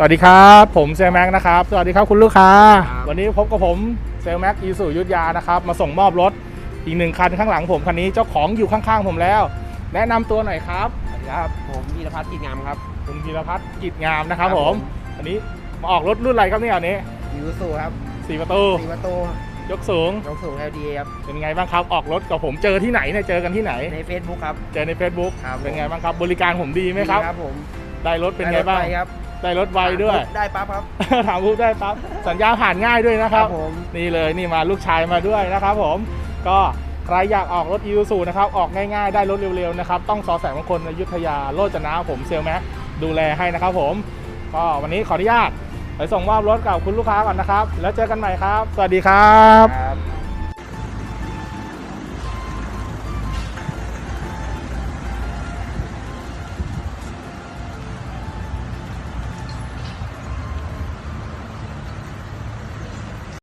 สวัสดีครับ ผมเซลแม็กนะครับ สวัสดีครับคุณลูกค้าครับวันนี้พบกับผมเซลแม็กอีสุยุทธยานะครับมาส่งมอบรถอีกหนึ่งคันข้างหลังผมคันนี้เจ้าของอยู่ข้างๆผมแล้ว แนะนำตัวหน่อยครับสวัสดีครับผมวีรพัฒน์กิจงามครับคุณธีรพัฒน์กิจงามนะครับครับผผมมอันนี้มาออกรถรุ่นอะไรครับเนี่ยอันนี้ยูสูครับสี่ประตูสีประตูยกสูงยกสูง LDA ครับเป็นไงบ้างครับออกรถกับผมเจอที่ไหนเนี่ยเจอกันที่ไหนใน Facebook ครับเจอใน Facebook ครับเป็นไงบ้างครับบริการผมดีไหมครับดีครับผมได้รถเป็นไงบ้างด้รถฟครับ ได้รถไวด้วย ได้ปั๊บครับ ถามพูดได้ปั๊บสัญญาผ่านง่ายด้วยนะครับผม นี่เลยนี่มาลูกชายมาด้วยนะครับผม ก็ใครอยากออกรถอีซูนะครับ ออกง่ายๆ ได้รถเร็วๆนะครับ ต้องสอแสงมงคลอยุธยาโลจนะผมเซลแม็กดูแลให้นะครับผม ก็วันนี้ขออนุญาตไปส่งมอบรถกับคุณลูกค้าก่อนนะครับ แล้วเจอกันใหม่ครับ สวัสดีครับครับ